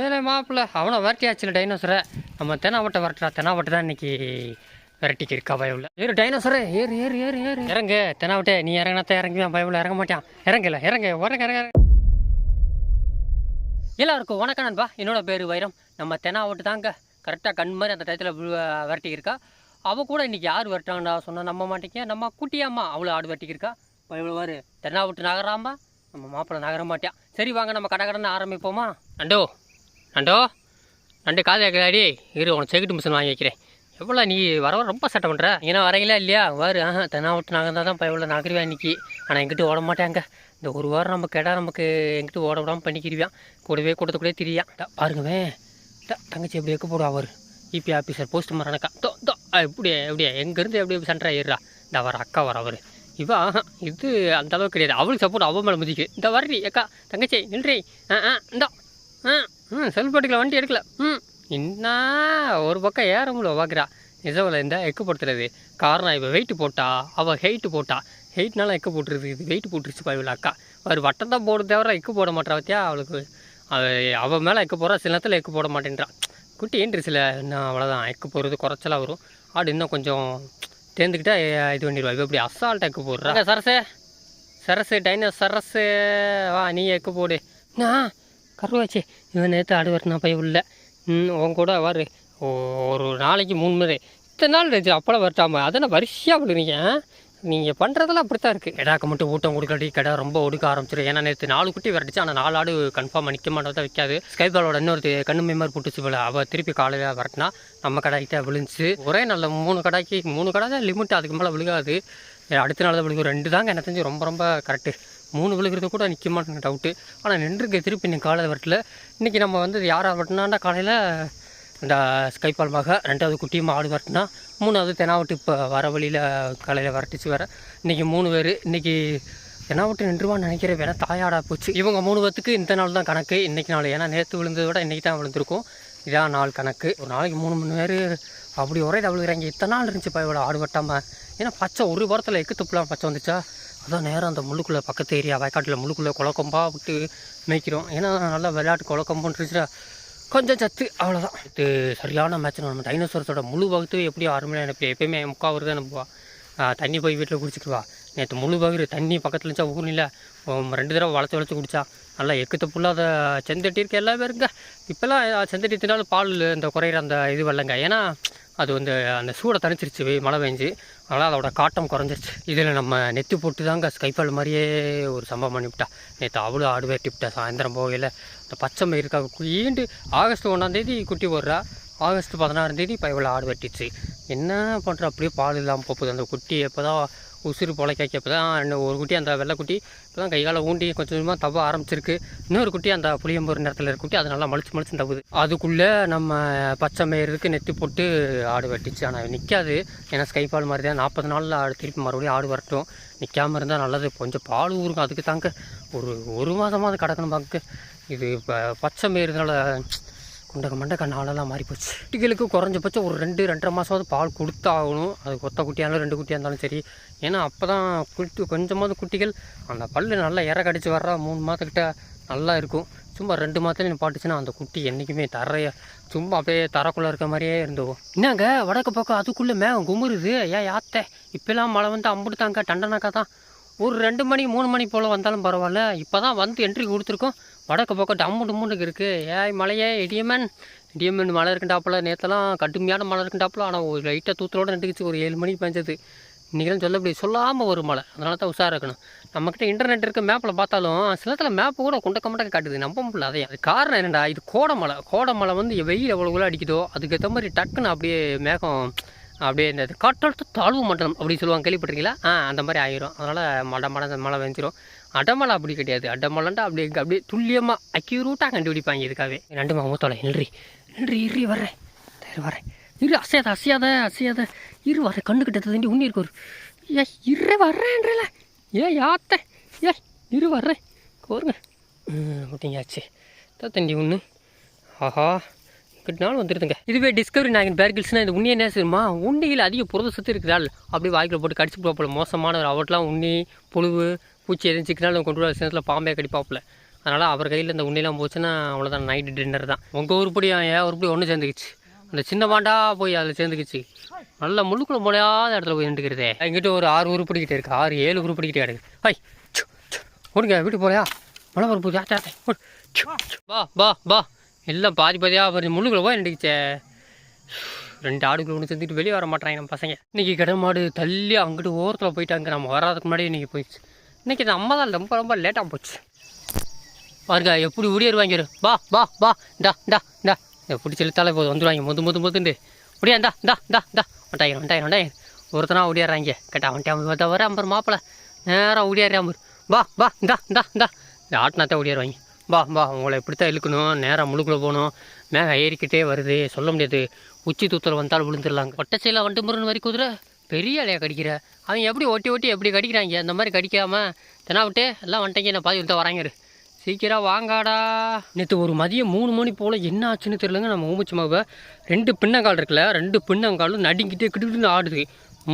ஏலே மாப்பிள்ள அவனை விரட்டியாச்சுல டைனோசரை நம்ம தெனாவட்டை விரட்டுறா தெனாவட்டை தான் இன்னைக்கு விரட்டிக்கு இருக்கா பயவில். ஏறு டைனோசரே ஏறு ஏறு ஏறு ஏறு. இறங்கு தெனாவட்டே நீ இறங்கினாத்த இறங்குவான் பயவில் இறங்க மாட்டான். இறங்கல இறங்க இறங்க இறங்க. எல்லாருக்கும் வணக்கம் நண்பா. என்னோட பேர் வைரம். நம்ம தெனாவட்டு தாங்க. கரெக்டாக கண் மாதிரி அந்த டயத்தில் விரட்டிக்கிருக்கா இருக்கா. அவ கூட இன்றைக்கி யார் விரட்டாங்கடா சொன்னால் நம்ப மாட்டேங்க. நம்ம குட்டியம்மா அவ்வளோ ஆடு வெட்டிக்கிருக்கா பயவில் தென்னாவிட்டு தென்னாவட்டு நம்ம மாப்பிள்ளை நகர மாட்டியா. சரி வாங்க நம்ம கடை கடன்னு ஆரம்பிப்போமா? அண்டோ. நண்டோ நண்டு காது கேட்கலாடி இரு உனக்கு செகுட்டு மிஷின் வாங்கி வைக்கிறேன். எவ்வளோ நீ வர வர ரொம்ப சட்டை பண்ணுற ஏன்னா வரீங்களா இல்லையா? வாரு ஆஹா தென்னாவட்டு நகர்ந்தால் தான் எவ்வளோ நகருவேன் இன்றைக்கி ஆனால் எங்கிட்ட ஓட மாட்டாங்க. இந்த ஒரு வாரம் நம்ம கேட்டால் நமக்கு எங்கிட்ட ஓட விடாமல் பண்ணிக்கிடுவான் கூடவே கூட்டத்துக்கூடே திரியான் டா, பாருங்கவே தங்கச்சி எப்படி எக்க போடுவா அவர். இபி ஆஃபீஸர் போஸ்ட் மரணக்கா தோ தோ ஆ, எப்படியே எங்கேருந்து எப்படி சென்டரா ஏறுறா இந்த வர அக்கா வர அவர். இவா இது அந்த அளவுக்கு கிடையாது. அவளுக்கு சப்போர்ட் அவள் மேலே முதிக்கு இந்த வர்றி அக்கா தங்கச்சி நின்றி ஆ ஆ இந்தா. ஆ. ம் செல்ஃப் எடுக்கல வண்டி எடுக்கல. ம். என்ன ஒரு பக்கம் ஏற முடியல பார்க்குறா நிஜவில் இந்த எக்கு போடுத்துறது காரணம் இப்போ வெயிட் போட்டா அவள் ஹெயிட்டு போட்டா. ஹெயிட்னால எக்கு போட்டுருது இது வெயிட் போட்டுருச்சு பாய்வில் அக்கா. அவர் வட்டம் தான் போட தவிர எக்கு போட மாட்டா பத்தியா? அவளுக்கு அவ அவள் மேலே எக்கு போடுறா சில நேரத்தில் எக்கு போட மாட்டேன்றா. குட்டி ஏன்றுச்சுல இன்னும் அவ்வளோதான் எக்கு போடுறது குறைச்சலாக வரும். ஆடு இன்னும் கொஞ்சம் தேர்ந்துக்கிட்டா இது பண்ணிடுவா. இவ இப்படி அசால்ட்டாக எக்கு போடுறா. சரசு. சரசு டைனோஸ் சரசு வா நீ எக்கு போடு. நான் கருவாச்சே இவன் நேற்று ஆடு வரணும் பைய உள்ள. ம் உன் கூட வரு. ஓ- ஒரு நாளைக்கு மூணு முறை. இத்தனை நாள் இருந்துச்சு அப்போலாம் வரட்டாமல் அதெல்லாம் வரிசையாக விடுறீங்க. நீங்கள் பண்ணுறதெல்லாம் அப்படி தான் இருக்குது எடாக்க மட்டும் ஊட்டம் கொடுக்கட்டி கடை ரொம்ப ஒடுக்க ஆரம்பிச்சிடும் ஏன்னா நேற்று நாலு குட்டி விரட்டுச்சு ஆனால் நாலு ஆடு கன்ஃபார்மாக நிற்க மாட்டதா வைக்காது. ஸ்கைபாலோட இன்னொரு கண்ணு மேமாரி புட்டுச்சு போல. அவள் திருப்பி காலையில் விரட்டினா நம்ம கடாய்கிட்ட விழுந்துச்சு. ஒரே நல்ல மூணு கடாய்க்கு மூணு கடை தான் லிமிட் அதுக்கு மேலே விழுகாது. அடுத்த நாள் தான் விழுகும். ரெண்டு தாங்க எனக்கு தெரிஞ்சு ரொம்ப ரொம்ப கரெக்டு மூணு விழுகிறது கூட நிற்க மாட்டேங்க டவுட்டு ஆனால் நின்றுருக்கு திருப்பி இன்னைக்கு காலையில் வரட்டில் இன்றைக்கி நம்ம வந்து யாராக வரட்டினாண்டா காலையில் இந்த ஸ்கைபால் மக ரெண்டாவது குட்டியும் ஆடு வரட்டினா மூணாவது தெனாவட்டு இப்போ வர வழியில் காலையில் வரட்டிச்சு வேறு. இன்றைக்கி மூணு பேர் இன்றைக்கி தெனாவட்டு நின்றுவான்னு நினைக்கிறேன் வேணால் தாயாடா போச்சு. இவங்க மூணு பேத்துக்கு இந்த நாள் தான் கணக்கு. இன்றைக்கி நாள். ஏன்னா நேற்று விழுந்ததை விட இன்றைக்கி தான் விழுந்திருக்கும். இதான் நாள் கணக்கு. ஒரு நாளைக்கு மூணு மணி பேர் அப்படி ஒரே விழுகிறாங்க இத்தனை நாள் இருந்துச்சு இவ்வளோ ஆடு வெட்டாமல் ஏன்னா பச்சை ஒரு வாரத்தில் எக்கு துப்புலாம் பச்சை வந்துச்சா? அதான் நேரம் அந்த முள்ளுக்குள்ளே பக்கத்து ஏரியா வயக்காட்டில் முள்ளுக்குள்ளே குழக்கம்பாக விட்டு மேய்க்கிறோம். ஏன்னா நல்லா விளையாட்டு குளக்கம்புன்னு கொஞ்சம் சத்து அவ்வளோதான் இது சரியான மேட்ச் நம்ம டைனோசரத்தோட முழு பகுத்து எப்படியோ அருமையாக எனக்கு எப்பயுமே முக்கா வருது நம்ம தண்ணி போய் வீட்டில் குடிச்சிக்குவா நேற்று முழு பகுரு தண்ணி பக்கத்தில் இருந்துச்சா ஊரில் ரெண்டு தடவை வளர்த்து வளர்த்து குடிச்சா. நல்லா எக்கத்தை ஃபுல்லாக அதை செந்தட்டி இருக்க எல்லா பேருங்க இப்போல்லாம் செந்தட்டி தினாலும் பால் இந்த குறையிற அந்த இது வரலங்க. ஏன்னா அது வந்து அந்த சூடை தணிச்சிருச்சு மழை பெஞ்சு. அதனால் அதோட காட்டம் குறைஞ்சிருச்சு. இதில் நம்ம நெத்து போட்டு தாங்க ஸ்கைஃபால் மாதிரியே ஒரு சம்பவம் பண்ணிவிட்டா நேற்று அவ்வளோ ஆடு வெட்டிவிட்டா சாயந்தரம் போகையில். இந்த பச்சை மயிருக்காக ஈண்டு ஆகஸ்ட் ஒன்றாந்தேதி குட்டி போடுறா. ஆகஸ்ட் பதினாறாம் தேதி இப்போ இவ்வளோ ஆடு வெட்டிச்சு என்ன பண்ணுற அப்படியே பால் இல்லாமல் போகுது. அந்த குட்டி எப்போ தான் உசுறு பொழைக்காக்கி இப்போ தான். ரெண்டு ஒரு குட்டி அந்த வெள்ளைக்குட்டி இப்போ தான் கைகால ஊண்டி கொஞ்சம் கொஞ்சமாக தவ ஆரம்பிச்சிருக்கு. இன்னொரு குட்டி அந்த புளியம்பூர் நேரத்தில் இருக்க குட்டி அது நல்லா மலிச்சு மலிச்சு தவுது. அதுக்குள்ளே நம்ம பச்சை மயிருக்கு நெத்தி போட்டு ஆடு வெட்டிச்சு. ஆனால் நிற்காது ஏன்னா ஸ்கைபால் மாதிரி தான் நாற்பது நாளில் ஆடு திருப்பி மறுபடியும் ஆடு வரட்டும். நிற்காமல் இருந்தால் நல்லது. கொஞ்சம் பால் ஊருங்க அதுக்கு தாங்க. ஒரு ஒரு மாதமாவது கிடக்கணும் பாக்கு இது இப்போ பச்சை மயிருனால குண்டக மண்டக்க நாளெல்லாம் மாறி போச்சு குட்டிகளுக்கு குறைஞ்சபட்சம் ஒரு ரெண்டு ரெண்டரை மாதமாவது பால் கொடுத்தாகணும். அது கொத்த குட்டியாலும் ரெண்டு குட்டியாக இருந்தாலும் சரி. ஏன்னா அப்போ தான் குட்டி கொஞ்சமாவது குட்டிகள் அந்த பல்லு நல்லா இற கடிச்சு வர்ற மூணு மாதக்கிட்ட நல்லா இருக்கும். சும்மா ரெண்டு மாதத்துல பாட்டுச்சுன்னா அந்த குட்டி என்றைக்குமே தரைய சும்மா அப்படியே தரக்குள்ளே இருக்க மாதிரியே இருந்தோம் என்னங்க வடக்கு பக்கம் அதுக்குள்ளே மேகம் குமுறுது. ஏன் யாத்த இப்போலாம் மழை வந்து அம்புடுத்தாங்க டண்டனாக்கா தான். ஒரு ரெண்டு மணி மூணு மணி போல் வந்தாலும் பரவாயில்ல. இப்போ தான் வந்து என்ட்ரி கொடுத்துருக்கோம். வடக்கு பக்கம் டம்மு டம்முன்னு இருக்குது ஏய் மலையே இடியமன் இடியமன் மழை இருக்குண்டாப்பில். நேற்றெல்லாம் கடுமையான மழை இருக்குண்டாப்பில். ஆனால் ஒரு லைட்டாக தூத்தலோடு நின்றுக்குச்சு ஒரு ஏழு மணிக்கு பெஞ்சது. இன்றைக்கெல்லாம் சொல்ல முடியாது. சொல்லாமல் ஒரு மழை. அதனால தான் உஷாராக இருக்கணும். நம்மக்கிட்ட இன்டர்நெட் இருக்க மேப்பில் பார்த்தாலும் சிலத்தில் மேப்பு கூட குண்டக்க மண்டக்க காட்டுது. நம்ப முடியல. அதே அது காரணம் என்னடா? இது கோடை கோடமலை கோடை வந்து வெயில் எவ்வளோ அடிக்குதோ அதுக்கேற்ற மாதிரி டக்குன்னு அப்படியே மேகம் அப்படியே இந்த காற்றழுத்த தாழ்வு மண்டலம் அப்படின்னு சொல்லுவாங்க. கேள்விப்பட்டிருக்கீங்களா? ஆ அந்த மாதிரி ஆயிரும். அதனால் மழை மழை மழை வெஞ்சிரும் அடமலை அப்படி கிடையாது. அடமலைண்டா அப்படியே அப்படியே துல்லியமாக அக்யூரூட்டாக கண்டுபிடிப்பாங்க இதுக்காகவே. ரெண்டு மாமத்தோலை நன்றி நன்றி இறி வர்றேன். சரி வரேன் இரு அசையாத அசையாத அசையாத. இரு வர கண்ணு கிட்ட தண்டி உண்ணி இருக்கு ஒரு. ஏ இரு வர்றேன்றல. ஏ யாத்த. ஏ இரு வர்றேன். கோருங்க. அப்படிங்காச்சு தண்டி ஒன்று ஆஹா. இங்கிட்ட நாள் வந்துருதுங்க. இதுவே டிஸ்கவரி நாயகன் பேர்கில்ஸ்னால் இந்த உண்ணியை என்ன செய்யுமா? உண்ணியில் அதிக புரத சத்து இருக்குதால். அப்படியே வாய்க்கில் போட்டு கடிச்சு போல. மோசமான ஒரு அவட்லாம் உண்ணி புழுவு பூச்சி எதுவும் சிக்கினாலும் கொண்டு வர நேரத்தில் பாம்பே கடிப்பாப்புல. அதனால் அவர் கையில் இந்த உண்ணிலாம் போச்சுன்னா அவ்வளோதான் நைட்டு டின்னர் தான். உங்கள் உருப்படி ஏன் உருப்படி ஒன்று சேர்ந்துக்கிச்சு. அந்த சின்ன பாண்டா போய் அதில் சேர்ந்துக்கிச்சு. நல்ல முள்ளுக்குள்ள முடியாத இடத்துல போய் நின்றுக்கிறதே எங்கிட்ட ஒரு ஆறு உருப்படிக்கிட்டே இருக்கு. ஆறு ஏழு உருப்படிக்கிட்டே இருக்குது ஹை ஓடுங்க வீட்டு போலையா மழை பருப்பு ஜாட்டா பா பா பா எல்லாம் பாதி பாதியாக பாரு முள்ளுக்குள்ள போய் நின்றுக்கிச்சே ரெண்டு ஆடுகள் ஒன்று சேர்ந்துட்டு வெளியே வர மாட்டாங்க நம்ம பசங்க. இன்னைக்கு கடை மாடு தள்ளி அங்கிட்டு ஓரத்தில் போயிட்டாங்க. நம்ம வராதுக்கு முன்னாடி இன்னைக்கு போயிடுச்சு. இன்னைக்கு நம்ம தான் ரொம்ப ரொம்ப லேட்டாக போச்சு. பாருங்க எப்படி உடியேறுவாங்க வா வா பா டா டா டா பிடிச்சி இழுத்தாலே போதும். வந்துடுவாங்க முது முது முதுண்டு முடியா இந்தா இந்தா இந்தா இந்தா. வண்டாயிரம் வண்டாயிரம் வண்டாயிரம் ஒருத்தனா ஓடியாடுறாங்க கேட்டா வந்துட்டு தவிர அம்பர் மாப்பிள்ள நேராக ஓடியாடுறாம வா வா இந்தா இந்தா இந்தா. இந்த ஆட்டினாத்தான் ஓடியாருவாங்க வா வா. உங்களை இப்படித்தான் இழுக்கணும். நேராக முழுக்கில் போகணும். மேகம் ஏறிக்கிட்டே வருது. சொல்ல முடியாது. உச்சி தூத்தல் வந்தால் விழுந்துடலாங்க. ஒட்டச்சையில் வண்டு முருன்னு வரி குதிரை. பெரிய அலையா கடிக்கிற? அவன் எப்படி ஒட்டி ஒட்டி எப்படி கடிக்கிறாங்க? அந்த மாதிரி கடிக்காமல் தெனா விட்டு எல்லாம் வந்துட்டீங்க நான் பாதி விட்டு வராங்க சீக்கிரம் வாங்காடா. நேற்று ஒரு மதியம் மூணு மணி போல் என்ன ஆச்சுன்னு தெரியலங்க. நம்ம ஊமிச்சமாவை ரெண்டு பின்னங்கால் இருக்குல்ல ரெண்டு பின்னங்காலும் நடுங்கிட்டு கிட்டுக்கிட்டு ஆடுது.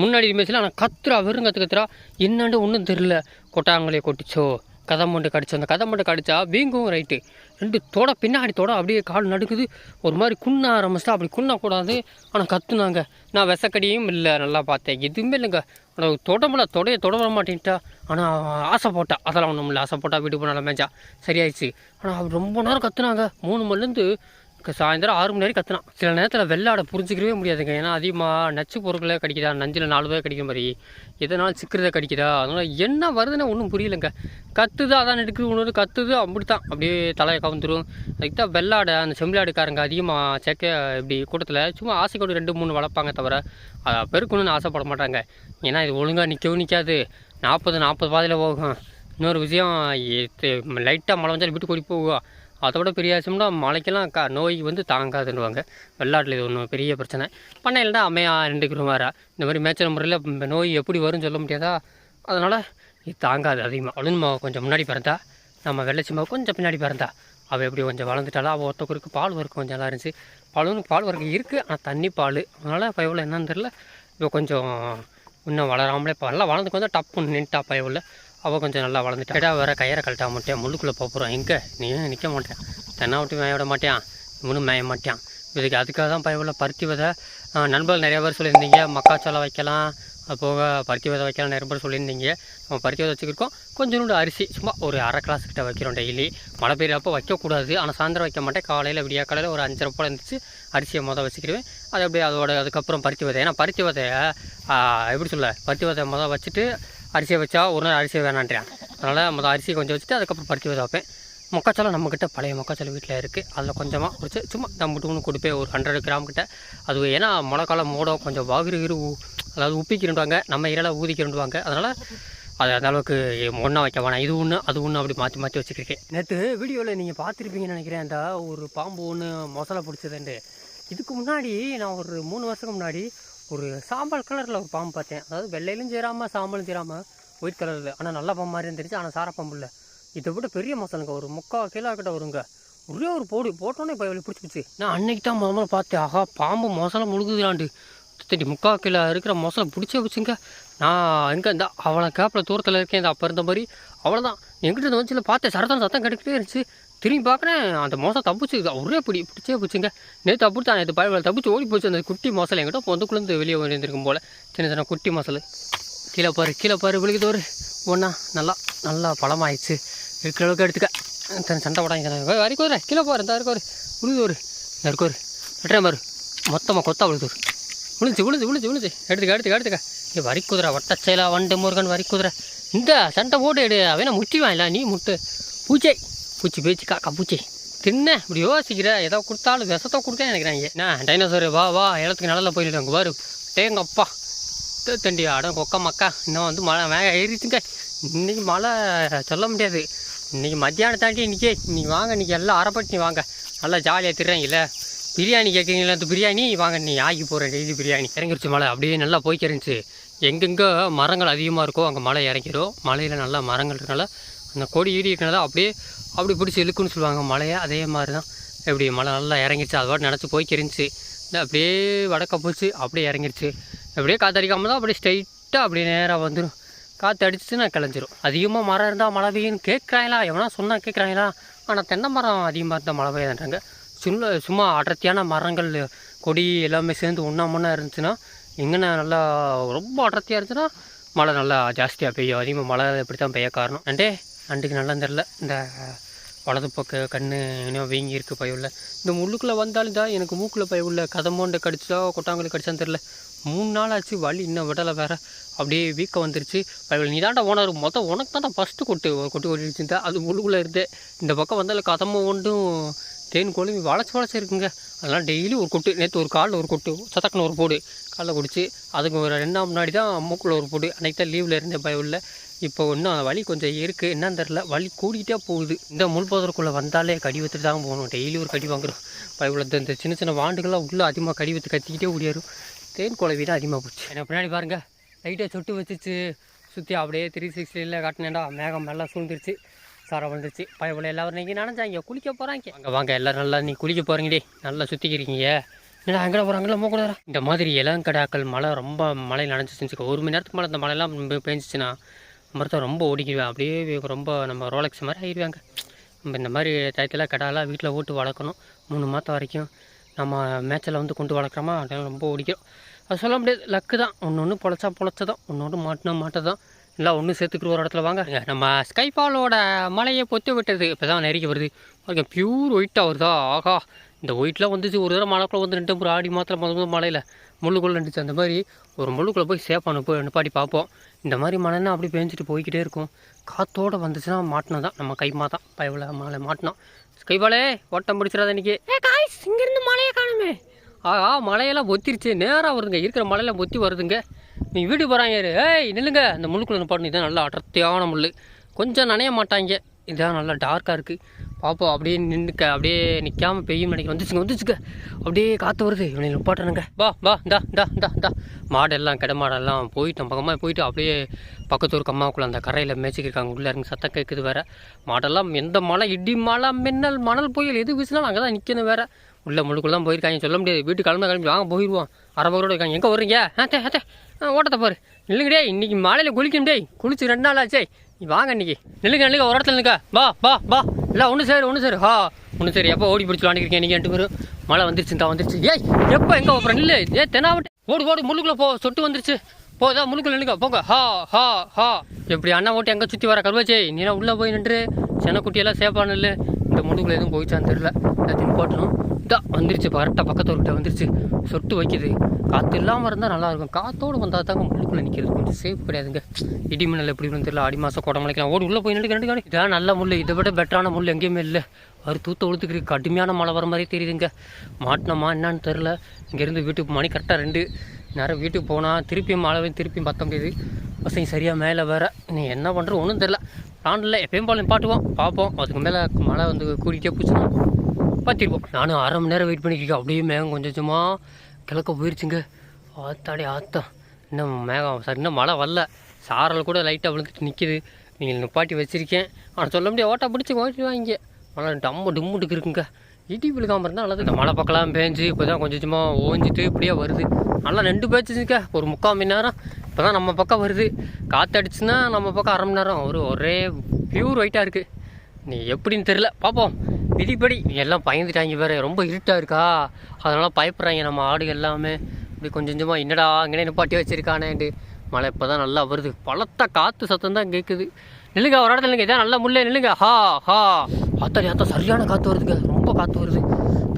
முன்னாடி மேய்ச்சல ஆனால் கத்துறா வெறும் கற்று கத்துறா. என்னாண்டு ஒன்றும் தெரில கொட்டாங்களே கொட்டிச்சோ. கதை மூண்டு கடிச்சு அந்த கதை மூண்டு கடிச்சா வீங்கும் ரைட்டு ரெண்டு தொட பின்னாடி தொட அப்படியே கால் நடுக்குது. ஒரு மாதிரி குண்ண ஆரம்பிச்சிட்டா அப்படி குண்ணக்கூடாது ஆனால் கத்துனாங்க. நான் விசக்கடியும் இல்லை நல்லா பார்த்தேன். எதுவுமே இல்லைங்க. ஆனால் தொடமில்ல தொடைய தொடர மாட்டேன்ட்டா. ஆனால் ஆசை போட்டா. அதெல்லாம் ஒன்றும் இல்லை. ஆசை போட்டா வீட்டுக்கு மேஞ்சா. மேய்ச்சா சரியாயிடுச்சு. ஆனால் அவர் ரொம்ப நேரம் கத்துனாங்க. மூணு மணிலேருந்து சாயந்தரம் ஆறு மணி வரைக்கும் கத்துனான். சில நேரத்தில் வெள்ளாடை புரிஞ்சிக்கவே முடியாதுங்க. ஏன்னா அதிகமாக நச்சு பொருட்களே கடிக்குதா? நஞ்சில் நாலு பேர் கடிக்கிற மாதிரி. எதனால் சிக்கிறத கடிக்குதா? அதனால் என்ன வருதுன்னு ஒன்றும் புரியலைங்க. கத்துது அதான் எடுக்குது ஒன்று கத்துது அப்படி தான் அப்படியே தலையை கவுந்துரும். அதுக்கு தான் வெள்ளாடை அந்த செம்பிளாடுக்காரங்க அதிகமாக செக்க இப்படி கூட்டத்தில் சும்மா ஆசை கொண்டு ரெண்டு மூணு வளர்ப்பாங்க தவிர அதை பெருக்கணும்னு ஆசைப்பட மாட்டாங்க. ஏன்னா இது ஒழுங்காக நிற்கவும் நிற்காது. நாற்பது நாற்பது பாதையில் போகும். இன்னொரு விஷயம் லைட்டாக மழை வந்தாலும் வீட்டுக்கு ஓடி போகும் அதை விட பெரிய விஷயம்னா மழைக்கெல்லாம் க நோய் வந்து தாங்காதுன்னுவாங்க. வெள்ளாட்டில் இது ஒன்று பெரிய பிரச்சனை. பண்ணையில் இல்லைன்னா அம்மையா ரெண்டு வேறு இந்த மாதிரி மேய்ச்சல் முறையில் நோய் எப்படி வரும்னு சொல்ல முடியாதா? அதனால் இது தாங்காது அதிகமாக அழுன்மா கொஞ்சம் முன்னாடி பிறந்தா நம்ம வெள்ளச்சிம்மா கொஞ்சம் பின்னாடி பிறந்தா அவள் எப்படி கொஞ்சம் வளர்ந்துட்டாலும் அவள் ஒருத்தருக்கு பால் வர்க்கம் கொஞ்சம் நல்லா இருந்துச்சு. பாலுன்னு பால் வர்க்கம் இருக்குது ஆனால் தண்ணி பால். அதனால் இப்போ எவ்வளோ என்னன்னு தெரில இப்போ கொஞ்சம் இன்னும் வளராமலே இப்போ நல்லா வளர்ந்துக்கு வந்தால் டப்புன்னு நின்ட்டா பயவுள்ள அவள் கொஞ்சம் நல்லா வளர்ந்துட்டா. கேட்டா வேற கயிறை கழட்டா மாட்டேன் முள்ளுக்குள்ளே போகிறோம் எங்கே? நீ நிற்க மாட்டேன் தென்னை விட்டு மேய விட மாட்டேன் இவனும் மேய மாட்டான் இதுக்கு அதுக்காக தான் பயவுள்ள பருத்தி விதை நண்பர்கள் நிறைய பேர் சொல்லியிருந்தீங்க. மக்காச்சோளம் வைக்கலாம் அது போக பருத்தி விதை வைக்கலாம் நிறைய பேர் சொல்லியிருந்தீங்க. நம்ம பருத்தி விதை வச்சுருக்கோம் கொஞ்சோண்டு அரிசி சும்மா ஒரு அரை கிளாஸ் கிட்ட வைக்கிறோம் டெய்லி. மழை பெய்யறப்போ வைக்கக்கூடாது. ஆனால் சாயந்தரம் வைக்க மாட்டேன். காலையில் விடியா காலையில் ஒரு அஞ்சரை போல் இருந்துச்சு அரிசியை மொதல் வச்சுக்கிடுவேன் அது அப்படியே அதோட அதுக்கப்புறம் பருத்தி விதை. ஏன்னா பருத்தி விதையை எப்படி சொல்ல? பருத்தி விதை மொதல் வச்சுட்டு அரிசியை வச்சா ஒரு நாள் அரிசியை வேணான்றேன் அதனால் மொதல் அரிசி கொஞ்சம் வச்சுட்டு அதுக்கப்புறம் பருத்தி விதை வைப்பேன். மொக்காச்சோளம் நம்மக்கிட்ட பழைய மொக்காச்சோளம் வீட்டில் இருக்குது அதில் கொஞ்சமாக குடிச்சு சும்மா நம்மட்டுன்னு கொடுப்பேன் ஒரு ஹண்ட்ரட் கிராம் கிட்ட. அது ஏன்னா மழை மூடம் கொஞ்சம் வாகிரு இரு அதாவது உப்பிக்கிருண்டுவாங்க நம்ம இரெல்லாம் ஊதிக்கிருண்டுவாங்க அதனால் அது அந்த அளவுக்கு ஒன்றா வைக்க வேணாம். இது ஒன்று அது ஒன்று அப்படி மாற்றி மாற்றி வச்சுருக்கேன் நேற்று வீடியோவில் நீங்கள் பார்த்துருப்பீங்கன்னு நினைக்கிறேன். அந்த ஒரு பாம்பு ஒன்று மொசலை பிடிச்சதுண்டு. இதுக்கு முன்னாடி நான் ஒரு மூணு வருஷத்துக்கு முன்னாடி ஒரு சாம்பல் கலரில் ஒரு பாம்பு பார்த்தேன். அதாவது வெள்ளையிலும் சேராமல் சாம்பலும் சேராமல் ஒயிட் கலரில் ஆனால் நல்ல பாம்பு மாதிரி இருந்துச்சு ஆனால் சார பாம்பு இல்லை. இதை விட பெரிய மசாலுங்க ஒரு முக்கால் கிலோ கிட்ட வருங்க. ஒரே ஒரு போடு. போட்டோன்னே இப்போ இவ்வளோ பிடிச்சிச்சு நான் அன்னைக்கு தான் முதல்ல பார்த்தேன். ஆகா பாம்பு மசாலா முழுகுதுலாண்டு தட்டி முக்கால் கிலோ இருக்கிற மசாலா பிடிச்சே வச்சுங்க நான் எங்கே இந்த அவளை கேப்பில் தூரத்தில் இருக்கேன். இந்த அப்போ இருந்த மாதிரி. அவ்வளோதான் எங்கிட்ட இந்த வச்சுல பார்த்தேன். சரதான் சத்தம் கிடைக்கிட்டே இருந்துச்சு. திரும்பி பார்க்குறேன் அந்த மோசம் தப்பிச்சு ஒரே பிடி பிடிச்சே பிடிச்சிங்க நேற்று அப்படித்தான் நேற்று பயவில் தப்பிச்சு ஓடி போச்சு அந்த குட்டி மோசல் எங்கிட்ட பொந்துக்குள்ளேருந்து வெளியே வந்துருக்கும் போல். சின்ன சின்ன குட்டி மோசல். கீழே பாரு கீழே பாரு விழுகுது ஒரு ஒன்றா நல்லா நல்லா பழமாயிடுச்சு. இருக்கிற அளவுக்கு எடுத்துக்க. தன் சண்டை போடாங்க வரைக்கும் ஒரு கீழே போகிற இந்த இருக்கோரு ஒரு விழுது ஒரு இந்த இருக்கோரு ஒரு வெட்டுற பாரு. மொத்தமாக கொத்தா விழுது ஒரு விழுந்துச்சு விழுந்து விழுந்து விழுந்து எடுத்துக்க எடுத்துக்க எடுத்துக்க. இங்கே வரி குதிரை வட்டச்சேலா வண்டு முருகன் வரி குதிரை. இந்த சண்டை போட்டு எடு அவனா முட்டி இல்லை நீ முட்டு. பூச்சை பூச்சி பேச்சு காக்கா பூச்சி. தின்ன இப்படி யோசிக்கிற. ஏதோ கொடுத்தாலும் விஷத்தை கொடுத்தேன் நினைக்கிறாங்க என்ன டைனோசர் வா வா இடத்துக்கு நடல போயிட்டு பாரு. டேங்கப்பா தே- தண்டி அடம் கொக்க மக்கா. இன்னும் வந்து மழை வேக ஏறிச்சுங்க இன்னைக்கு மழை சொல்ல முடியாது. இன்னைக்கு மத்தியானம் தாண்டி இன்றைக்கி இன்றைக்கி வாங்க இன்னைக்கு எல்லாம் அரைப்பட்டு வாங்க. நல்லா ஜாலியாக திடுறாங்கல்ல பிரியாணி கேட்குறீங்களா அந்த பிரியாணி? வாங்க நீ ஆகி போகிற டெய்லி பிரியாணி. இறங்கிருச்சு மழை. அப்படியே நல்லா போய்க்கு இருந்துச்சு. எங்கெங்கே மரங்கள் அதிகமாக இருக்கோ அங்கே மழை இறங்கிடும் மலையில் நல்லா மரங்கள் இருக்கனால அந்த கொடி ஈடி இருக்கனால அப்படியே அப்படி பிடிச்சி இழுக்குன்னு சொல்லுவாங்க மழையை? அதே மாதிரி தான் எப்படி மழை நல்லா இறங்கிடுச்சு அதுபாட்டு நினச்சி போய்க்கு இருந்துச்சு. இல்லை அப்படியே வடக்க போச்சு அப்படியே இறங்கிடுச்சு அப்படியே காற்றடிக்காமல் தான் அப்படியே ஸ்ட்ரைட்டாக அப்படியே நேராக வந்துடும் காற்று அடிச்சுன்னா கிளஞ்சிரும். அதிகமாக மரம் இருந்தால் மழை பெய்யும்னு கேட்குறாங்களா? எவனா சொன்னால் கேட்குறாங்களா? ஆனால் தென்னை மரம் அதிகமாக இருந்தால் மழை பெய்யாதுன்றாங்க. சும்மா சும்மா அடர்த்தியான மரங்கள் கொடி எல்லாமே சேர்ந்து ஒன்றா மண்ணா இருந்துச்சுன்னா எங்கன்னா நல்லா ரொம்ப அடர்த்தியாக இருந்துச்சுன்னா மழை நல்லா ஜாஸ்தியாக பெய்யும். அதிகமாக மழை இப்படி தான் பெய்ய காரணம். அண்டே அண்டுக்கு நல்லா தெரில இந்த வலது பக்க கண்ணு இன்னும் வீங்கி இருக்குது பயவுள்ள இந்த முள்ளுக்குள்ளே வந்தாலும் தான் எனக்கு மூக்கில் பயவுள்ள கதமோண்டை கடிச்சா கொட்டாங்குழி கடிச்சான்னு தெரில மூணு நாள் ஆச்சு வலி இன்னும் விடலை வேறு. அப்படியே வீக்கம் வந்துருச்சு. பயவில் நீ தாண்டா ஓனர். மொத்தம் உனக்கு தாண்டா ஃபஸ்ட்டு கொட்டு கொட்டி கொட்டு கொட்டிருச்சுருந்தா அது முள்ளுக்குள்ளே இருந்தே. இந்த பக்கம் வந்தாலும் கதம்ப ஒன்றும் தேன் கோழி வளைச்சி வளச்சி இருக்குங்க. அதெல்லாம் டெய்லி ஒரு கொட்டு. நேற்று ஒரு காலில் ஒரு கொட்டு. சத்தக்குன்னு ஒரு போடு. காலைல குடிச்சு அதுக்கு ஒரு ரெண்டாம் முன்னாடி தான் மூக்கில் ஒரு போடு. அன்னைக்கு தான் லீவில் இருந்தேன் பயவுள்ள இப்போ இன்னும் வலி கொஞ்சம் இருக்குது என்னன்னு தெரில வலி கூடிக்கிட்டே போகுது. இந்த முள்போதற்குள்ளே வந்தாலே கடி வத்துட்டு தான் போகணும். டெய்லி ஒரு கடி வாங்குறோம். பயவுள்ள இந்த- இந்த சின்ன சின்ன வாண்டுகள்லாம் உள்ளே அதிகமாக கடி வைத்து கத்திக்கிட்டே ஓடியாரும். தேன் குழவி தான் அதிகமாக போச்சு. என்ன பின்னாடி பாருங்க. லைட்டாக சொட்டு வச்சுச்சு. சுற்றி அப்படியே த்ரீ சிக்ஸ்டியில் காட்டினேன்டா. மேகம் நல்லா சூழ்ந்துருச்சு. சாரை வந்துருச்சு. பயவுள்ள எல்லாரும் நீங்கள் நினச்சாங்க குளிக்க போகிறாங்க அங்கே வாங்க. எல்லோரும் நல்லா நீ குளிக்க போகிறீங்களே நல்லா சுற்றிக்கிறீங்க என்னடா அங்கே போகிறாங்களா மூ இந்த மாதிரி இளங்கடாக்கள் மழை ரொம்ப மழை நனைஞ்சிச்சுன்னு ஒரு மணி நேரத்துக்கு மேலே இந்த மழைலாம் பெஞ்சிச்சுன்னா மரத்தை ரொம்ப ஓடிக்குவேன். அப்படியே ரொம்ப நம்ம ரோலக்ஸ் மாதிரி ஆயிடுவாங்க. நம்ம இந்த மாதிரி டயத்தில் கடாலாம் வீட்டில் ஓட்டு வளர்க்கணும். மூணு மாதம் வரைக்கும் நம்ம மேட்சில் வந்து கொண்டு வளர்க்குறோமா? அதெல்லாம் ரொம்ப ஓடிக்கும். அது சொல்ல முடியாது. லக்கு தான். ஒன்று ஒன்று பொழைச்சா பொழைச்சதான் ஒன்று ஒன்று மாட்டினா மாட்டதான் எல்லாம் ஒன்று சேர்த்துக்கிற ஒரு இடத்துல வாங்க. நம்ம ஸ்கைஃபாலோட மலையை பொத்து விட்டது. இப்போ தான் நெருக்கி வருது. ஓகே பியூர் ஒயிட்டாக வருதா? ஆகா இந்த ஒயிட்லாம் வந்துச்சு. ஒரு தடவை மழைக்குள்ள வந்து நின்று ஒரு ஆடி மாதத்தில் முத முதல் மலையில் முள்ளுக்குள்ளே நின்றுச்சு அந்த மாதிரி ஒரு முள்ளுக்குள்ளே போய் சேஃபாக அனுப்பி நிப்பாட்டி பார்ப்போம். இந்த மாதிரி மழைன்னா அப்படி பேஞ்சிட்டு போய்கிட்டே இருக்கும். காற்றோடு வந்துச்சுன்னா மாட்டினதான். தான் நம்ம கைமா தான் பயவில் மழை மாட்டினோம் கைபாலே ஓட்டம் பிடிச்சிடாத இன்னைக்கு. ஏ காய்ஸ் இங்கேருந்து மழையை காணுமே. ஆஹா மழையெல்லாம் ஒத்திருச்சு. நேராக வருதுங்க. இருக்கிற மழையெல்லாம் பொத்தி வருதுங்க. நீ வீடு போகிறாங்க ஏய் நில்லுங்க. அந்த முள்ளுக்குள்ள நிப்பாட்டு இதான் நல்லா அடர்த்தியான முள் கொஞ்சம் நனைய மாட்டாங்க. இதான் நல்லா டார்க்காக இருக்குது பார்ப்போம் அப்படியே நின்றுக்க அப்படியே நிற்காம பெய்யும் நினைக்க. வந்துச்சுங்க வந்துச்சுங்க. அப்படியே காற்று வருது. இவனை நிப்பாட்டானுங்க வா வா இந்தா இந்தா இந்தா இந்தா. மாடெல்லாம் கிட மாடெல்லாம் போயிட்டோம். பக்கமாக போயிட்டு அப்படியே பக்கத்து ஒரு கம்மாவுக்குள்ளே அந்த கரையில் மேய்ச்சிக்கிருக்காங்க. உள்ளே இருந்து சத்தம் கேட்குது வேற. மாடெல்லாம் எந்த மழை இடி மழை மின்னல் மணல் புயல் எது வீசினாலும் அங்கே தான் நிற்கணும் வேற. உள்ள முழுக்குள்ள தான் போயிருக்காங்க. சொல்ல முடியாது. வீட்டு கிளம்ப கிளம்பி வாங்க போயிடுவோம் அரை இருக்காங்க. எங்கே வருவீங்க ஆத்தே ஆத்தே ஆ, ஓட்டத்தை பாரு. நில்லுங்க டேய். இன்னைக்கு மாலையில் குளிக்கணும் டேய். குளிச்சு ரெண்டு நாள் ஆச்சே. நீ வாங்க இன்னைக்கு. நில்லுங்க நில்லுங்க. ஒரு இடத்துல நில்லுங்க. வா வா வா. இல்லை ஒன்று சார் ஒன்று சார். ஹா ஒன்று சார். எப்போ ஓடி பிடிச்சி விளாண்டுருக்கேன் நீங்கள் ரெண்டு பேரும். மழை வந்துருச்சு தான் வந்துருச்சு. ஏய் எப்போ எங்கே அப்புறம் நில்லு. ஏ தெனாவட்டு ஓடு ஓடு முள்ளுக்குள்ளே போ. சொட்டு வந்துருச்சு. போதா முழுக்குள்ள நில்லுங்க. போங்க. ஹா ஹா ஹா. எப்படி அண்ணா ஓட்டு எங்கே சுற்றி வர கருவாச்சே? நீனா உள்ளே போய் நின்று. செனக்குட்டியெல்லாம் சேஃபானு நில்லு. இந்த முள்ளுக்குள்ள எதுவும் போயிச்சான்னு தெரில எல்லாத்தையும் போட்டணும் இதான் வந்துருச்சு கரெக்டாக பக்கத்து வந்துருச்சு. சொட்டு வைக்கிது. காற்று இல்லாமல் இருந்தால் நல்லாயிருக்கும் காற்றோடு வந்தால் தாங்க முள்ளுக்குள்ளே நிற்கிறது கொஞ்சம் சேஃப் கிடையாதுங்க. இடி மின்னல் எப்படி இருக்குன்னு தெரியல. ஆடி மாதம் கோடை மலைக்கலாம் ஓடி உள்ளே போய் நின்று ரெண்டு இதான் நல்ல முள் இதை விட பெட்டரான முள் எங்கேயுமே இல்லை. அவர் தூத்த உளுத்துக்கிட்டு கடுமையான மழை வர மாதிரி தெரியுதுங்க. மாட்டினோமா என்னன்னு தெரில இங்கேருந்து வீட்டுக்கு மணி கரெக்டாக ரெண்டு நேரம் வீட்டுக்கு போனால் திருப்பியும் மழை திருப்பியும் பத்தம் முடியுது. பசங்க சரியாக மேலே வேறு நீ என்ன பண்ணுறது ஒன்றும் தெரில பிளான்ல எப்பயும் போல பாட்டுவோம் பார்ப்போம். அதுக்கு மேலே மழை வந்து கூட்டிகிட்டே போச்சுன்னா பார்த்திருப்போம் நானும் அரை மணி நேரம் வெயிட் பண்ணிக்கிட்டு அப்படியே மேகம் கொஞ்சம் கொஞ்சமாக கிழக்க போயிடுச்சுங்க ஆத்தாடி ஆத்தம் இன்னும் மேகம் சார் இன்னும் மழை வரல. சாரல் கூட லைட்டாக விழுந்துட்டு நிற்கிது நீங்கள் நிப்பாட்டி வச்சிருக்கேன். ஆனால் சொல்ல முடியாது ஓட்டா பிடிச்சி ஓட்டி வாங்க. மழை டம்மு டும்முட்டுக்கு இருக்குங்க. இடி விழுக்காமல் இருந்தால் நல்லது. இந்த மழை பக்கலாம் பேஞ்சு இப்போ தான் கொஞ்சம் கொஞ்சமாக ஓஞ்சிட்டு இப்படியே வருது. நல்லா ரெண்டு பேச்சுங்க. ஒரு முக்கால் மணி நேரம். இப்போ தான் நம்ம பக்கம் வருது. காற்றடிச்சுன்னா நம்ம பக்கம் அரை மணி நேரம். ஒரு ஒரே பியூர் ஒயிட்டாக இருக்குது நீ எப்படின்னு தெரில பார்ப்போம் விதிப்படி. எல்லாம் பயந்துட்டாங்க வேறு. ரொம்ப இருட்டாக இருக்கா? அதனால் பயப்படுறாங்க நம்ம ஆடு எல்லாமே. இப்படி கொஞ்சம் கொஞ்சமாக என்னடா அங்கே நிப்பாட்டி வச்சுருக்கானேன்ட்டு. மழை இப்போ தான் நல்லா வருது. பழத்த காற்று சத்தம் தான் கேட்குது நில்லுங்க ஒரு இடத்துல நில்லுங்க. இதான் நல்லா முள்ளே நில்லுங்க. ஹா ஹா. ஆத்தாடி ஆத்தா சரியான காற்று வருதுங்க ரொம்ப காற்று வருது.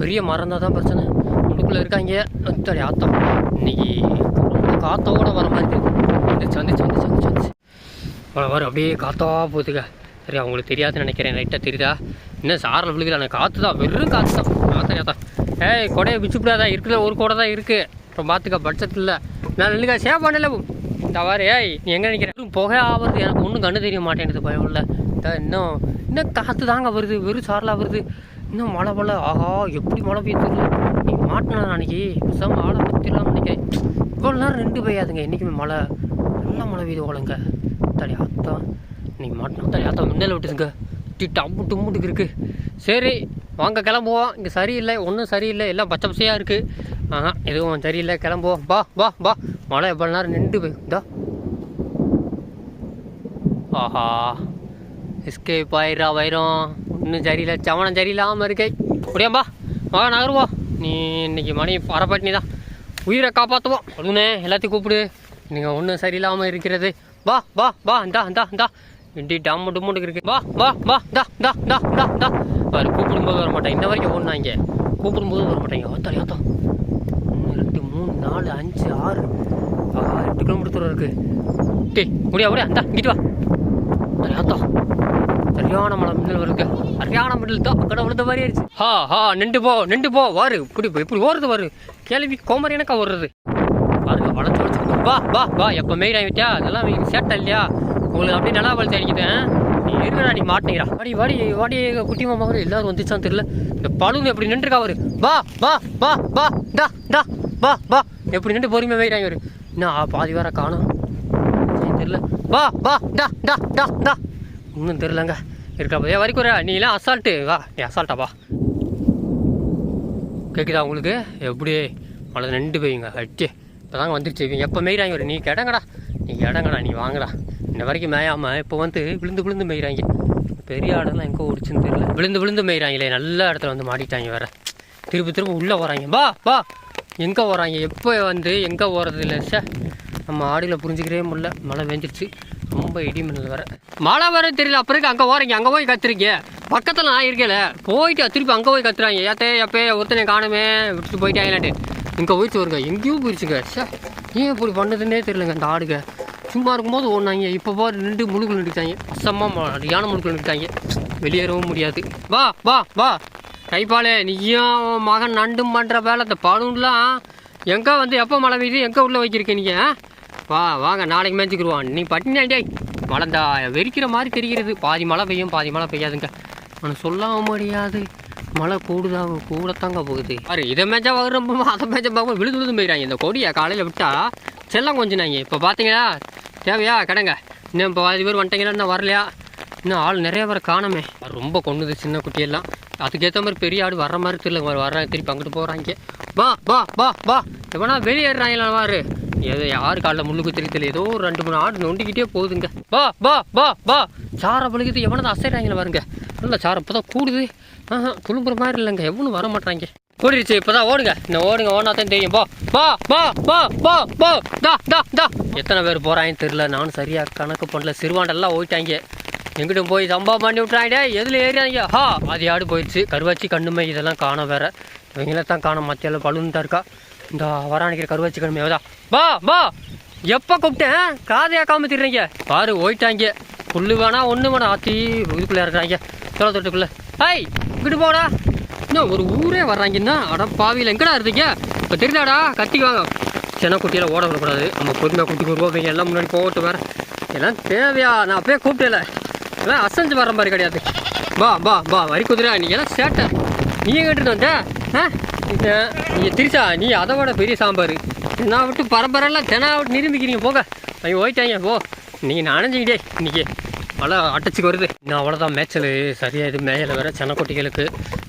பெரிய மரம் தான் தான் பிரச்சனை. உள்ளுக்குள்ளே இருக்காங்க. ஆத்தாடி ஆத்தா இன்னைக்கு காற்றோட வர மாதிரி இருக்குது வந்துச்சு வந்துச்சு வந்துச்சு வந்துச்சு வர வர அப்படியே காத்தா போகுதுங்க. சரி அவங்களுக்கு தெரியாதுன்னு நினைக்கிறேன். லைட்டாக தெரியுதா? இன்னும் சாரில் விழுகல எனக்கு காற்று தான் வெறும் காற்று தான் காத்தா காத்தா ஏய் கொடையை பிச்சுப்பிடாதா இருக்கிற ஒரு கொடை தான் இருக்குது அப்புறம் பார்த்துக்க பட்ஜெட் இல்லை. நான் இல்லைங்க சேவ் பண்ணல இந்த வாரு ஏய் நீ எங்கே நினைக்கிறேன் புகை ஆகுறது எனக்கு ஒன்றும் கண்ணு தெரிய மாட்டேங்குது பயம் இல்லை. இன்னும் இன்னும் காற்று தாங்க வருது வெறும் சாரலாக வருது. இன்னும் மழை மழை? ஆஹா எப்படி மழை பெய்யுது? நீ மாட்டினா அன்னைக்கு. பேசாமல் ஆளை பற்றிடலாம்னு நினைக்கிறேன். இவ்வளோ நேரம் ரெண்டு பெய்யாதுங்க. என்றைக்குமே மழை நல்லா மழை பெய்யுது ஓலங்க தடி ஆத்தா நீங்கள் மாட்டினா தடி ஆத்தா முன்னில் விட்டுதுங்க. திட்டு அம்புட்டு முட்டுக்கு இருக்குது சரி வாங்க கிளம்புவோம். இங்கே சரியில்லை ஒன்றும் சரியில்லை. எல்லாம் பச்சை பச்சையாக இருக்குது ஆஹா எதுவும் சரியில்லை. கிளம்புவோம். பா பா பா மழை எவ்வளோ நேரம் நின்று போய் ஆஹா எஸ்கேப் ஆயிரா வைரம். ஒன்றும் சரியில்லை. சவனம் சரியில்லாமல் இருக்கே. முடியாம்பா வா நகருவோம். நீ இன்னைக்கு மணி பரப்பட்டினி தான் உயிரை காப்பாற்றுவோம் சொல்லுனே எல்லாத்தையும் கூப்பிடு. நீங்கள் ஒன்றும் சரியில்லாமல் இருக்கிறது. வா வா வா இந்தா இந்தா இந்தா. இண்டி டம் டும்முண்டு இருக்கு. வா வா வா தா தா தா தா தா பாரு கூப்பிடும்போது வர மாட்டேன் இன்ன வரைக்கும் ஓடினாங்க. கூப்பிடும்போது வர மாட்டேங்க ஓத்தாரி ஓத்தம் ஒன்று ரெண்டு மூணு நாலு அஞ்சு ஆறு. ஆஹா எட்டு கிலோமீட்டர் தூரம் இருக்கு. டே முடியா முடியா இந்தா இங்கிட்டு வா. ஆத்தா சரியான மழை மின்னல் வருது. சரியான மின்னல். தான் கடை விழுந்த மாதிரி ஆயிடுச்சு. ஹா ஹா நின்று போ நின்று போ. வாரு இப்படி இப்படி ஓடுறது வாரு. கேள்வி கோமரி எனக்கா ஓடுறது? பாருங்க வளர்த்து வளர்த்து வா வா வா. எப்போ மெயின் ஆகிட்டா அதெல்லாம் சேட்டை இல்லையா உங்களுக்கு அப்படியே நல்லா வளர்த்து அடிக்குதேன் நீ இருக்கடா நீ மாட்டேங்கிறா வாடி வாடி வாடி குட்டி மாமா வரும் எல்லாரும் வந்துச்சான்னு தெரியல. இந்த பழுன்னு எப்படி நின்றுருக்கா அவரு? வா வா வா வா டா டா வா வா. எப்படி நின்று பொறுமையாக வெயிறாங்க அவரு என்ன பாதி வேற காணும். தெரியல. வா வா டா டா டா டா. இன்னும் தெரிலங்க இருக்கா போதே வரைக்கும் வரா. நீ எல்லாம் அசால்ட்டு வா நீ அசால்ட்டா வா. கேட்குதா உங்களுக்கு? எப்படி? மழை நின்று போய்ங்க. அடிச்சு இப்போ தாங்க வந்துருச்சு. இவங்க எப்போ மெய்கிறாங்க ஒரு நீ கிடங்கடா நீ கிடங்கடா நீ வாங்கடா. இன்ன வரைக்கும் மேயாமல் இப்போ வந்து விழுந்து விழுந்து மெய்கிறாங்க பெரிய ஆடெல்லாம் எங்கே ஓடிச்சுன்னு தெரியல. விழுந்து விழுந்து மெய்கிறாங்களே நல்ல இடத்துல வந்து மாட்டிட்டாங்க வேற. திரும்ப திரும்ப உள்ளே வராங்க வா வா. எங்கே வராங்க எப்போ வந்து எங்கே ஓடுறது இல்லை சார் நம்ம ஆடியில் புரிஞ்சுக்கிறே முடியல. மழை வேஞ்சிருச்சு ரொம்ப இடி மின்னல் மழை வர தெரியல. அப்புறம் அங்கே போகிறீங்க அங்கே போய் கத்துறீங்க. பக்கத்தில் நான் இருக்கல போயிட்டு திருப்பி அங்கே போய் கத்துறாங்க. ஏத்தே எப்பே ஒருத்தனை காணுமே விட்டுட்டு போயிட்டாங்களான்ட்டு இங்கே போயிட்டு வருங்க எங்கேயும் போயிடுச்சுங்க சார் ஏன் இப்படி பண்ணுதுன்னே தெரியலங்க அந்த ஆடுங்க சும்மா இருக்கும்போது ஓடினாங்க இப்போ பாரு நின்று முழுக்கு நின்றுட்டாங்க அசமாக அடியான முழுக்கு நின்றுட்டாங்க வெளியேறவும் முடியாது. வா வா வா. கைப்பாலே நீயும் மகன் நண்டும் பண்ணுற வேலை இந்த பலூன்லாம் எங்கே வந்து எப்போ மழை பெய்யுது? எங்கே உள்ளே வைக்கிறீங்க நீங்கள் வா வாங்க நாளைக்கு மேய்ச்சிக்கிடுவான் நீ பட்டினாண்டே டேய்? மழை இந்த வெறிக்கிற மாதிரி தெரிகிறது. பாதி மழை பெய்யும் பாதி மழை பெய்யாதுங்க. ஆனால் சொல்லாம முடியாது. மழை கூடுதாக கூடத்தாங்க போகுது. பாரு இதை மேய்ச்சா வரும் அதை மேய்ச்சா பார்க்க விழுது விழுது போயிடறாங்க இந்த கொடியை காலையில் விட்டா செல்லம் கொஞ்சம் கொஞ்சினாங்க. இப்போ பார்த்தீங்களா தேவையா? கிடங்க. இன்னும் இப்போ பாதி பேர் வந்துட்டீங்களா? இன்னும் வரலையா? இன்னும் ஆள் நிறைய பேர் காணமே. ரொம்ப கொண்டுது சின்ன குட்டியெல்லாம். அதுக்கேற்ற மாதிரி பெரிய ஆடு வர்ற மாதிரி தெரியல. வர வர்றாங்க திருப்பி அங்கிட்டு போகிறாங்க வா வா வா வா. எவனா வெளியேறாங்களா வாரு ஏதோ யாரு காலில் முள்ளு தெரியல. ஏதோ ஒரு ரெண்டு மூணு ஆடு நொண்டிக்கிட்டே போகுதுங்க. வா வா வா வா. சாரை பழுகுது எவனது அசைறாங்களே பாருங்க. நல்லா சாரம் இப்போ தான் கூடுது. ஆஹா குழும்புற மாதிரி இல்லைங்க. எவனும் வர மாட்டாங்க கூடிருச்சு இப்போதான் ஓடுங்க. இந்த ஓடுங்க ஓனா தான் தெரியும். போ பா பா பா பா பா தா தா தா. எத்தனை பேர் போகிறாங்கன்னு தெரியல. நானும் சரியாக கணக்கு பண்ணல. சிறுவாண்டெல்லாம் ஓயிட்டாங்க. எங்கிட்டும் போய் சம்பவம் பண்ணி விட்றாங்க எதில் ஏறியாங்க ஹா அது ஆடு போயிடுச்சு. கருவாச்சி கண்ணுமை இதெல்லாம் காணோம் வேற. இவங்கள தான் காணோம். மத்தியில் பழுன்னு தான் இருக்கா. இந்த வரானிக்கிற கருவாச்சி கண்ணுமை தான் வா வா. எப்போ கூப்பிட்டேன்? காதையா காமிச்சிடுறீங்க? பாரு ஓயிட்டாங்க புல்லு வேணா ஒன்று வேணா. ஆத்தி இதுக்குள்ளே இருக்கிறாங்க சோள தொட்டுக்குள்ளே. ஹாய் இங்கிட்டு போடா. இன்னும் ஒரு ஊரே வர்றாங்கன்னா அட பாவியில் எங்கடா இருந்தீங்க? இப்போ தெரியுதாடா? கத்திக்கு வாங்க. சின்ன குட்டியெல்லாம் ஓட விடக்கூடாது. நம்ம பொறுமையாக குட்டி வருவோம் எல்லாம் முன்னாடி போட்டு வேறு. எல்லாம் தேவையா? நான் அப்பயே கூப்பிட்டல எல்லாம் அசைஞ்சு வர மாதிரி கிடையாது. பா பா பா வரி குதிரை நீ எல்லாம் சேட்டை. நீ எங்கிட்டு வந்த? ஆ? நீங்கள் நீ நீ அதை விட பெரிய சாம்பார். நான் விட்டு பரம்பரெல்லாம் தெனா விட்டு நிரூபிக்கிறீங்க போங்க. அவங்க ஓய்ட்டாங்க போ. நீங்கள் நனைஞ்சிக்கிட்டே இன்னைக்கு மழை அட்டச்சுக்கு வருது. இன்னும் அவ்வளோதான் மேய்ச்சல் சரியாக இது மேயலை வேற செனக்குட்டிகளுக்கு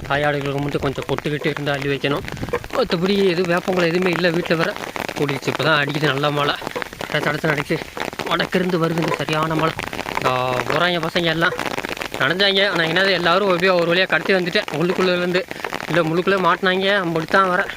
தாயாடுகளுக்கு மட்டும் கொஞ்சம் கொட்டுக்கிட்டு இருந்து அள்ளி வைக்கணும். மற்றபடி எதுவும் வேப்பங்களை எதுவுமே இல்லை வீட்டில் வேற. கூடிடுச்சு இப்போ தான் அடிக்குது நல்ல மழை. தடுத்து அடிச்சு வடக்கிருந்து வருது சரியான மழை. போகிறாங்க பசங்க எல்லாம். நடந்தாங்க ஆனால் என்னது எல்லாரும் ஒரு ஒரு வழியாக கடத்தி வந்துட்டேன் உள்ளுக்குள்ளேருந்து இல்லை முழுக்குள்ளே மாட்டினாங்க. முடித்தான் வரேன்